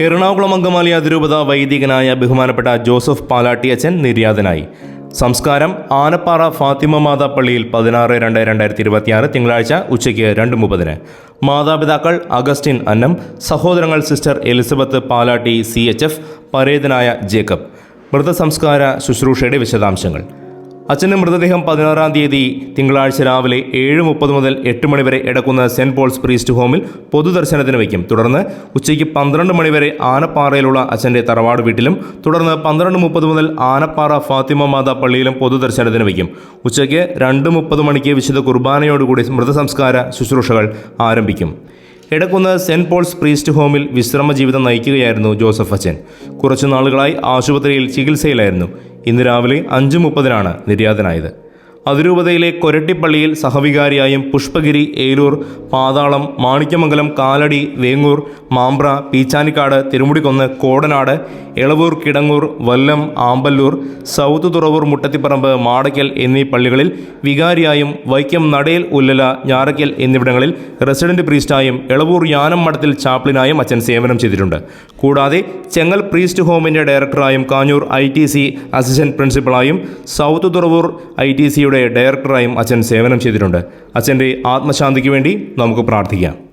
എറണാകുളം അങ്കമാലി അതിരൂപത വൈദികനായ ബഹുമാനപ്പെട്ട ജോസഫ് പാലാട്ടിയച്ചൻ നിര്യാതനായി. സംസ്കാരം ആനപ്പാറ ഫാത്തിമ മാതാ പള്ളിയിൽ പതിനാറ് രണ്ട് രണ്ടായിരത്തി ഇരുപത്തിയാറ് തിങ്കളാഴ്ച ഉച്ചയ്ക്ക് രണ്ട് മുപ്പതിന്. മാതാപിതാക്കൾ അഗസ്റ്റിൻ അന്നം സഹോദരങ്ങൾ sister Elizabeth Palatty C H F പരേതനായ ജേക്കബ്. മൃതസംസ്കാര ശുശ്രൂഷയുടെ വിശദാംശങ്ങൾ. അച്ഛന്റെ മൃതദേഹം പതിനാറാം തീയതി തിങ്കളാഴ്ച രാവിലെ ഏഴ് മുപ്പത് മുതൽ എട്ട് മണിവരെ എടക്കുന്ന സെന്റ് പോൾസ് പ്രീസ്റ്റ് ഹോമിൽ പൊതുദർശനത്തിന് വയ്ക്കും. തുടർന്ന് ഉച്ചയ്ക്ക് പന്ത്രണ്ട് മണിവരെ ആനപ്പാറയിലുള്ള അച്ഛന്റെ തറവാട് വീട്ടിലും തുടർന്ന് പന്ത്രണ്ട് മുപ്പത് മുതൽ ആനപ്പാറ ഫാത്തിമ മാതാ പള്ളിയിലും പൊതുദർശനത്തിന് വയ്ക്കും. ഉച്ചയ്ക്ക് രണ്ട് മുപ്പത് മണിക്ക് വിശുദ്ധ കുർബാനയോടുകൂടി മൃതസംസ്കാര ശുശ്രൂഷകൾ ആരംഭിക്കും. എടക്കുന്ന് സെന്റ് പോൾസ് പ്രീസ്റ്റ് ഹോമിൽ വിശ്രമ ജീവിതം നയിക്കുകയായിരുന്നു ജോസഫ് അച്ഛൻ. കുറച്ചു നാളുകളായി ആശുപത്രിയിൽ ചികിത്സയിലായിരുന്നു. ഇന്ന് രാവിലെ അഞ്ച് മുപ്പതിനാണ് നിര്യാതനായത്. അതിരൂപതയിലെ കൊരട്ടിപ്പള്ളിയിൽ സഹവികാരിയായും പുഷ്പഗിരി ഏലൂർ പാതാളം മാണിക്യമംഗലം കാലടി വേങ്ങൂർ മാമ്പ്ര പീച്ചാനിക്കാട് തിരുമുടിക്കൊന്ന് കോടനാട് എളവൂർ കിടങ്ങൂർ വല്ലം ആമ്പല്ലൂർ സൗത്ത് തുറവൂർ മുട്ടത്തിപ്പറമ്പ് മാടയ്ക്കൽ എന്നീ പള്ളികളിൽ വികാരിയായും വൈക്കം നടേൽ ഉല്ലല ഞാറയ്ക്കൽ എന്നിവിടങ്ങളിൽ റെസിഡന്റ് പ്രീസ്റ്റായും എളവൂർ യാനം മഠത്തിൽ ചാപ്ലിനായും അച്ഛൻ സേവനം ചെയ്തിട്ടുണ്ട്. കൂടാതെ ചെങ്ങൽ പ്രീസ്റ്റ് ഹോമിന്റെ ഡയറക്ടറായും Kanjoor I T C assistant പ്രിൻസിപ്പളായും south Thuravoor I T സിയുടെ ഡയറക്ടറായും അച്ഛൻ സേവനം ചെയ്തിട്ടുണ്ട്. അച്ഛന്റെ ആത്മശാന്തിക്ക് വേണ്ടി നമുക്ക് പ്രാർത്ഥിക്കാം.